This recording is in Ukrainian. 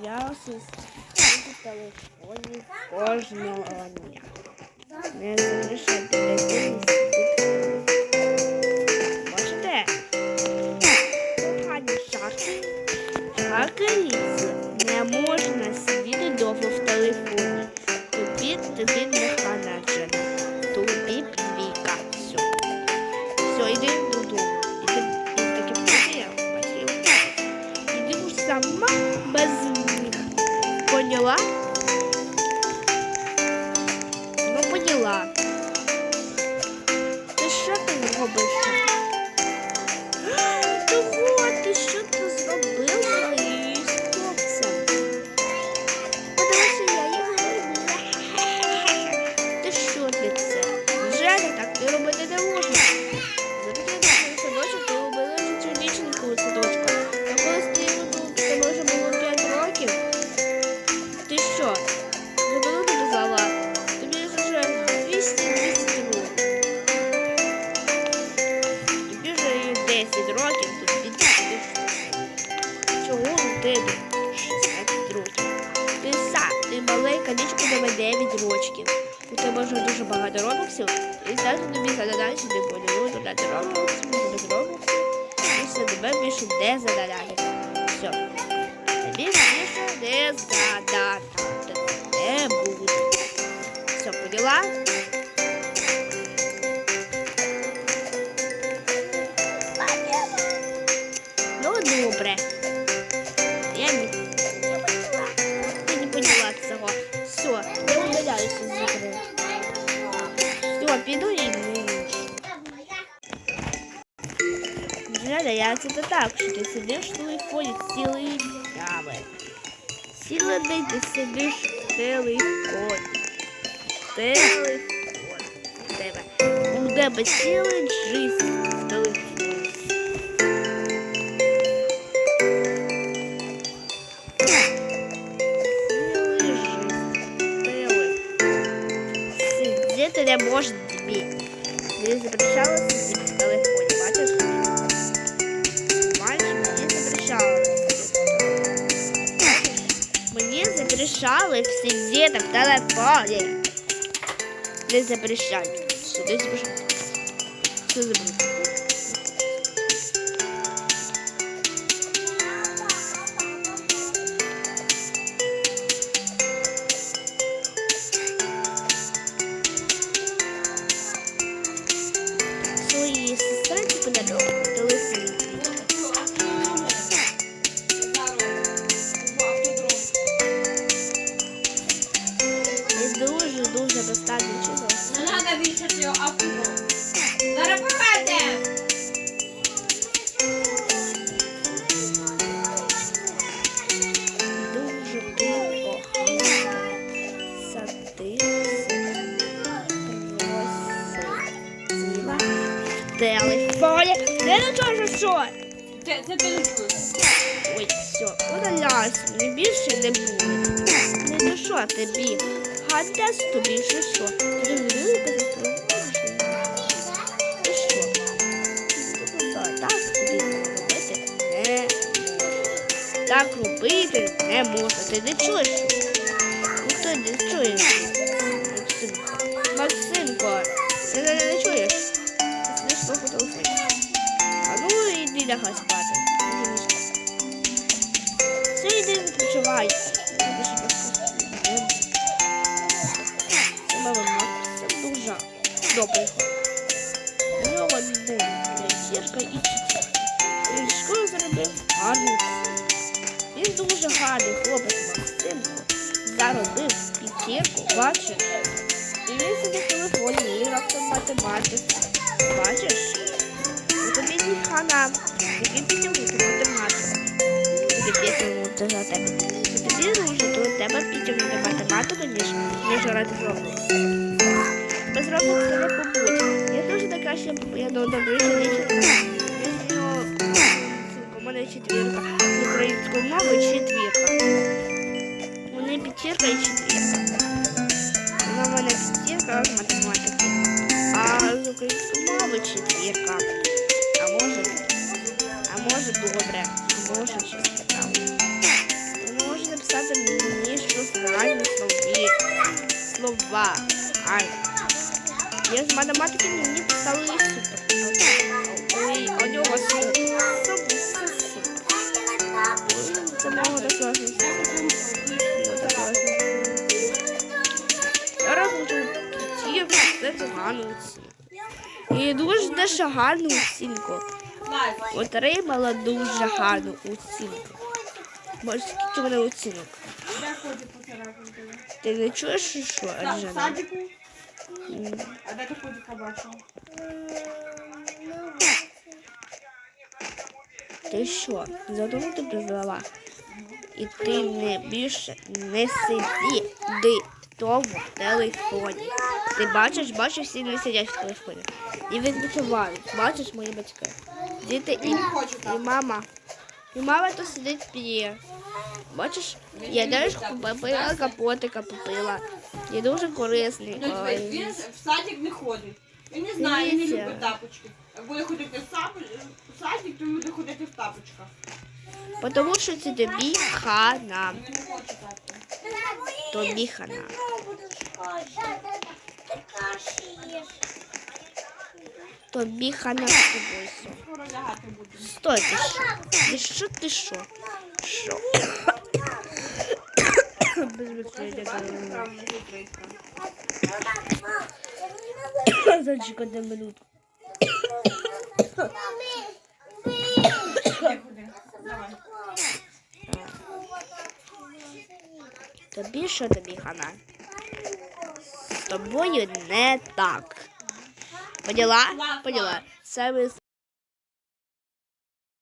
з'являвся в телефоні кожного дня. Не залишайте телефон. Бачите? Кохані шарки. Шарки ліс. Не можна робоксів. І зараз тобі зададачі не буде. Ну, додати робоксів, без робоксів. І все, тебе більше не зададати. Все. Тобі більше не задати. Не буде. Все, поняла? Ну, добре. Я не, не поняла. Не поняла цього. Все, я удаляюся з ігри. Все, піду і Жаля, я це не так, що ти сидиш в телефоні цілий днями. Цілий день ти сидиш в телефоні. В телефоні. У тебе. У тебе цілий жизнь в телефоні. Сидіти не може тобі. Мені запрещало сидіти в телефоні, бачиш? Бачиш, мені запрещало Мені запрещали сидіти в телефоні. Не запрещають. Сюди запрещають. Що забув? Телефоні. Не на чого що? Це, це телефон. Ой, все, удаляйся, мені більше не буде. Не до що тобі? Гадес тобі, що що? Ти велика Ти що? Ну, Так тобі робити не. Так робити не можна. Ти не чуєш? Ну ти не чуєш? Добрий хлопець. У нього був п'ятірка і четвірка. Він в школі заробив гарний. Він дуже гарний хлопець Максимко. Заробив п'ятірку, бачиш? І він сидить в телефоні, і грав там математику. Бачиш? У тобі не хана. Тобі підтягнути математику. Тобі підтягнути за тебе. Тобі дуже, то у тебе підтягнути математику, ніж, ніж грати в Roblox. Без Roblox не побудь. Я теж така, що я до добріша дівчинка. У мене четвірка. Українською мовою четвірка. У мене і четвірка. Вона в мене п'ятірка з математики. А з української мови четвірка. А може, а може добре, може щось таке. Ви можете написати мені щось реально два. Ай. Я з математики мені поставили супер. А у нього супер. Це мого так. Так. І дуже дещо гарну оцінку. Отримала дуже гарну оцінку. Може, скільки мене оцінок? Ти не чуєш, що що, В садику? А де ти ходика бачила? Ти що? Задумав ти призвела? І ти не більше не сиди в тому телефоні. Ти бачиш, бачиш, всі не сидять в телефоні. І відпочивають. Бачиш мої батьки. Діти і, і мама. І мама то сидить п'є. Бачиш, я теж попила капотика, попила. Я дуже корисний. Ну, дивись, Він в садик не ходить. Він не знає, він не Дивіться. любить тапочки. Буде ходити в сап- в садик, то він буде ходити в тапочках. Тому що це тобі хана. Він не хоче тапки. Тобі хана. Тобі хана з тобою. Скоро лягати буде. Стой, ти що? Ти що, ти що? Що? Без відповіді. Бачиш, там не закритка. Зачекай одну минутку. Тобі що тобі хана? З тобою не так. Поняла? Поняла. Саме